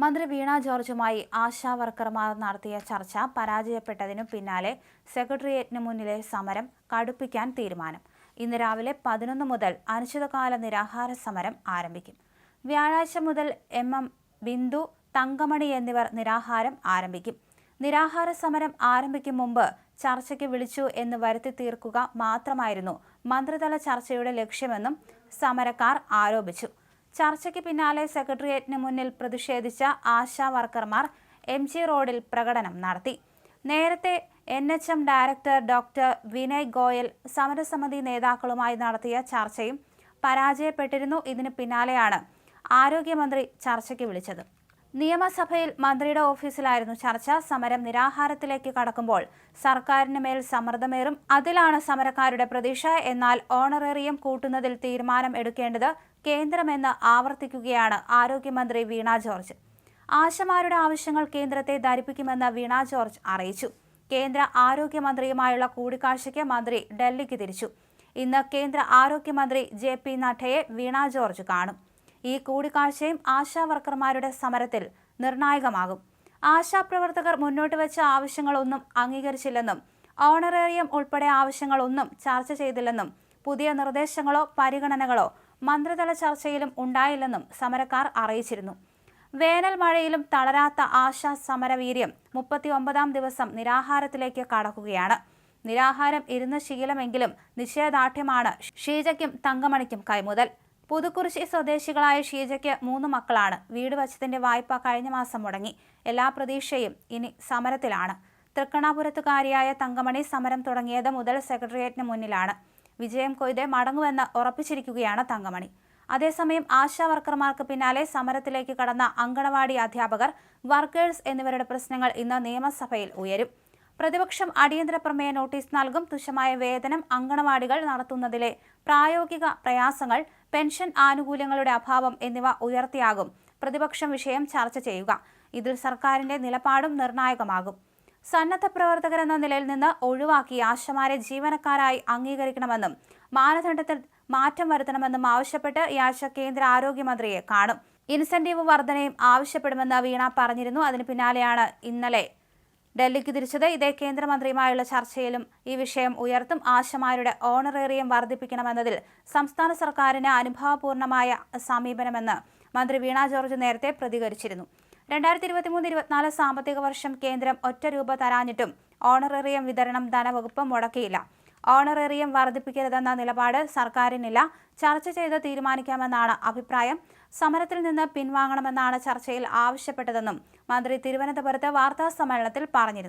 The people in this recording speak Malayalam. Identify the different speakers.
Speaker 1: മന്ത്രി വീണ ജോർജുമായി ആശാ വർക്കർമാർ നടത്തിയ ചർച്ച പരാജയപ്പെട്ടതിനു പിന്നാലെ സെക്രട്ടേറിയറ്റിന് മുന്നിലെ സമരം കടുപ്പിക്കാൻ തീരുമാനം. ഇന്ന് രാവിലെ പതിനൊന്ന് മുതൽ അനിശ്ചിതകാല നിരാഹാര സമരം ആരംഭിക്കും. വ്യാഴാഴ്ച മുതൽ എം. എം. ബിന്ദു തങ്കമണി എന്നിവർ നിരാഹാരം ആരംഭിക്കും. നിരാഹാര സമരം ആരംഭിക്കും മുമ്പ് ചർച്ചയ്ക്ക് വിളിച്ചു എന്ന് വരുത്തി തീർക്കുക മാത്രമായിരുന്നു മന്ത്രിതല ചർച്ചയുടെ ലക്ഷ്യമെന്നും സമരക്കാർ ആരോപിച്ചു. ചർച്ചയ്ക്ക് പിന്നാലെ സെക്രട്ടേറിയറ്റിന് മുന്നിൽ പ്രതിഷേധിച്ച ആശാ വർക്കർമാർ എം ജി റോഡിൽ പ്രകടനം നടത്തി. നേരത്തെ N H M director doctor Vinay Goyal സമരസമിതി നേതാക്കളുമായി നടത്തിയ ചർച്ചയും പരാജയപ്പെട്ടിരുന്നു. ഇതിന് പിന്നാലെയാണ് ആരോഗ്യമന്ത്രി ചർച്ചയ്ക്ക് വിളിച്ചത്. നിയമസഭയിൽ മന്ത്രിയുടെ ഓഫീസിലായിരുന്നു ചർച്ച. സമരം നിരാഹാരത്തിലേക്ക് കടക്കുമ്പോൾ സർക്കാരിന് മേൽ സമ്മർദ്ദമേറും. അതിലാണ് സമരക്കാരുടെ പ്രതീക്ഷ. എന്നാൽ ഓണറേറിയം കൂട്ടുന്നതിൽ തീരുമാനം എടുക്കേണ്ടത് കേന്ദ്രമെന്ന് ആവർത്തിക്കുകയാണ് ആരോഗ്യമന്ത്രി വീണ ജോർജ്. ആശമാരുടെ ആവശ്യങ്ങൾ കേന്ദ്രത്തെ ധരിപ്പിക്കുമെന്ന് വീണ ജോർജ് അറിയിച്ചു. കേന്ദ്ര ആരോഗ്യമന്ത്രിയുമായുള്ള കൂടിക്കാഴ്ചയ്ക്ക് മന്ത്രി ഡൽഹിക്ക് തിരിച്ചു. ഇന്ന് കേന്ദ്ര ആരോഗ്യമന്ത്രി ജെ പി നഡ്ഡയെ വീണ ജോർജ് കാണും. ഈ കൂടിക്കാഴ്ചയും ആശാ വർക്കർമാരുടെ സമരത്തിൽ നിർണായകമാകും. ആശാപ്രവർത്തകർ മുന്നോട്ട് വെച്ച ആവശ്യങ്ങളൊന്നും അംഗീകരിച്ചില്ലെന്നും ഓണറേറിയം ഉൾപ്പെടെ ആവശ്യങ്ങളൊന്നും ചർച്ച ചെയ്തില്ലെന്നും പുതിയ നിർദ്ദേശങ്ങളോ പരിഗണനകളോ മന്ത്രിതല ചർച്ചയിലും ഉണ്ടായില്ലെന്നും സമരക്കാർ അറിയിച്ചിരുന്നു. വേനൽ മഴയിലും തളരാത്ത ആശാ സമരവീര്യം മുപ്പത്തി ഒമ്പതാം ദിവസം നിരാഹാരത്തിലേക്ക് കടക്കുകയാണ്. നിരാഹാരം ഇരുന്ന ശീലമെങ്കിലും നിഷേധാഠ്യമാണ് ഷീജയ്ക്കും തങ്കമണിക്കും കൈമുതൽ. പുതുക്കുറിശി സ്വദേശികളായ ഷീജയ്ക്ക് മൂന്ന് മക്കളാണ്. വീട് വച്ചതിന്റെ വായ്പ കഴിഞ്ഞ മാസം മുടങ്ങി. എല്ലാ പ്രതീക്ഷയും ഇനി സമരത്തിലാണ്. തൃക്കണാപുരത്തുകാരിയായ തങ്കമണി സമരം തുടങ്ങിയത് മുതൽ സെക്രട്ടേറിയറ്റിന് മുന്നിലാണ്. വിജയം കൊയ്തെ മടങ്ങുമെന്ന് ഉറപ്പിച്ചിരിക്കുകയാണ് തങ്കമണി. അതേസമയം ആശാ വർക്കർമാർക്ക് പിന്നാലെ സമരത്തിലേക്ക് കടന്ന അങ്കണവാടി അധ്യാപകർ വർക്കേഴ്സ് എന്നിവരുടെ പ്രശ്നങ്ങൾ ഇന്ന് നിയമസഭയിൽ ഉയരും. പ്രതിപക്ഷം അടിയന്തര പ്രമേയ നോട്ടീസ് നൽകും. തുച്ഛമായ വേതനം അങ്കണവാടികൾ നടത്തുന്നതിലെ പ്രായോഗിക പ്രയാസങ്ങൾ പെൻഷൻ ആനുകൂല്യങ്ങളുടെ അഭാവം എന്നിവ ഉയർത്തിയാകും. പ്രതിപക്ഷം വിഷയം ചർച്ച ചെയ്യുക. ഇതിൽ സർക്കാരിന്റെ നിലപാടും നിർണായകമാകും. സന്നദ്ധ പ്രവർത്തകരെന്ന നിലയിൽ നിന്ന് ഒഴിവാക്കി ആശമാരെ ജീവനക്കാരായി അംഗീകരിക്കണമെന്നും മാനദണ്ഡത്തിൽ മാറ്റം വരുത്തണമെന്നും ആവശ്യപ്പെട്ട് ഈ ആഴ്ച കേന്ദ്ര ആരോഗ്യമന്ത്രിയെ കാണും. ഇൻസെന്റീവ് വർധനയും ആവശ്യപ്പെടുമെന്ന് വീണ പറഞ്ഞിരുന്നു. അതിന് പിന്നാലെയാണ് ഇന്നലെ ഡൽഹിക്ക് തിരിച്ചത്. ഇതേ കേന്ദ്രമന്ത്രിയുമായുള്ള ചർച്ചയിലും ഈ വിഷയം ഉയർത്തും. ആശമാരുടെ ഓണറേറിയം വർദ്ധിപ്പിക്കണമെന്നതിൽ സംസ്ഥാന സർക്കാരിന് അനുഭവപൂർണമായ സമീപനമെന്ന് മന്ത്രി വീണ ജോർജ് നേരത്തെ പ്രതികരിച്ചിരുന്നു. രണ്ടായിരത്തി ഇരുപത്തിമൂന്ന് ഇരുപത്തിനാല് സാമ്പത്തിക വർഷം കേന്ദ്രം ഒറ്റ രൂപ തരാഞ്ഞിട്ടും ഓണറേറിയം വിതരണം ധനവകുപ്പ് മുടക്കിയില്ല. ഓണറേറിയം വർദ്ധിപ്പിക്കരുതെന്ന നിലപാട് സർക്കാരിനില്ല. ചർച്ച ചെയ്ത് തീരുമാനിക്കാമെന്നാണ് അഭിപ്രായം. സമരത്തിൽ നിന്ന് പിൻവാങ്ങണമെന്നാണ് ചർച്ചയിൽ ആവശ്യപ്പെട്ടതെന്നും മന്ത്രി തിരുവനന്തപുരത്ത് വാർത്താ സമ്മേളനത്തിൽ പറഞ്ഞിരുന്നു.